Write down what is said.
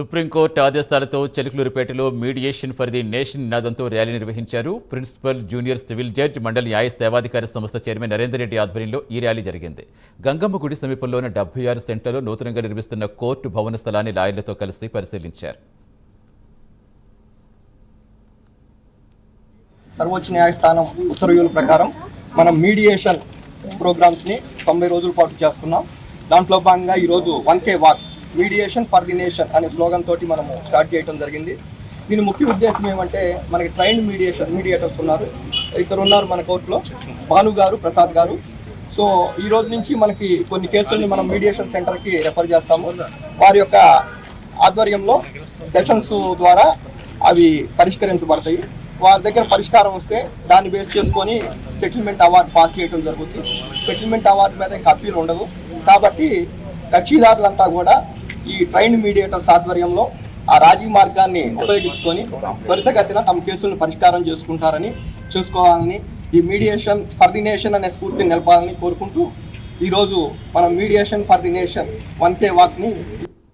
Supreme court ఆదేశాలతో చెలుకులూరుపేటలో mediation for the nation నినాదంతో ర్యాలీ నిర్వహించారు ప్రిన్సిపల్ జూనియర్ సివిల్ జడ్జ్ మండలి న్యాయ సేవాధికార సంస్థ చైర్మన్ నరేందర్ రెడ్డి ఆధ్వర్యంలో ఈ ర్యాలీ జరిగింది. గంగమ్మ గుడి సమీపంలోని డెబ్బై ఆరు సెంటర్లో నూతనంగా నిర్మిస్తున్న కోర్టు భవన స్థలాన్ని లాయర్లతో కలిసి పరిశీలించారు. సర్వోచ్చ న్యాయస్థానం ఉత్తర్వుల ప్రకారం మనం మీడియేషన్ ప్రోగ్రామ్స్ని తొంభై రోజుల పాటు చేస్తున్నాం. దాంట్లో భాగంగా ఈరోజు one K walk mediation for the nation అనే స్లోగన్ తోటి మనము స్టార్ట్ చేయడం జరిగింది. దీని ముఖ్య ఉద్దేశం ఏమంటే మనకి ట్రైన్డ్ మీడియేషన్ మీడియేటర్స్ ఉన్నారు. ఇద్దరు ఉన్నారు మన కోర్టులో భాను గారు ప్రసాద్ గారు. సో ఈ రోజు నుంచి మనకి కొన్ని కేసుల్ని మనం మీడియేషన్ సెంటర్కి రెఫర్ చేస్తాము. వారి యొక్క ఆధ్వర్యంలో సెషన్స్ ద్వారా అవి పరిష్కరించబడతాయి. వారి దగ్గర పరిష్కారం వస్తే దాన్ని బేస్ చేసుకొని సెటిల్మెంట్ అవార్డు పాస్ చేయడం జరుగుతుంది. సెటిల్మెంట్ అవార్డు మీద ఇంకా అప్పీల్ ఉండదు కాబట్టి కక్షిదారులంతా కూడా ఈ ట్రైన్ మీడియేటర్స్ ఆధ్వర్యంలో ఆ రాజీ మార్గాన్ని ఉపయోగించుకొని త్వరితగతిన తమ కేసులను పరిష్కారం చేసుకుంటారని చూసుకోవాలని ఈ మీడియేషన్ ఫర్ ది నేషన్ అనే స్ఫూర్తిని నిలపాలని కోరుకుంటూ ఈరోజు మనం mediation for the nation one K వాక్ని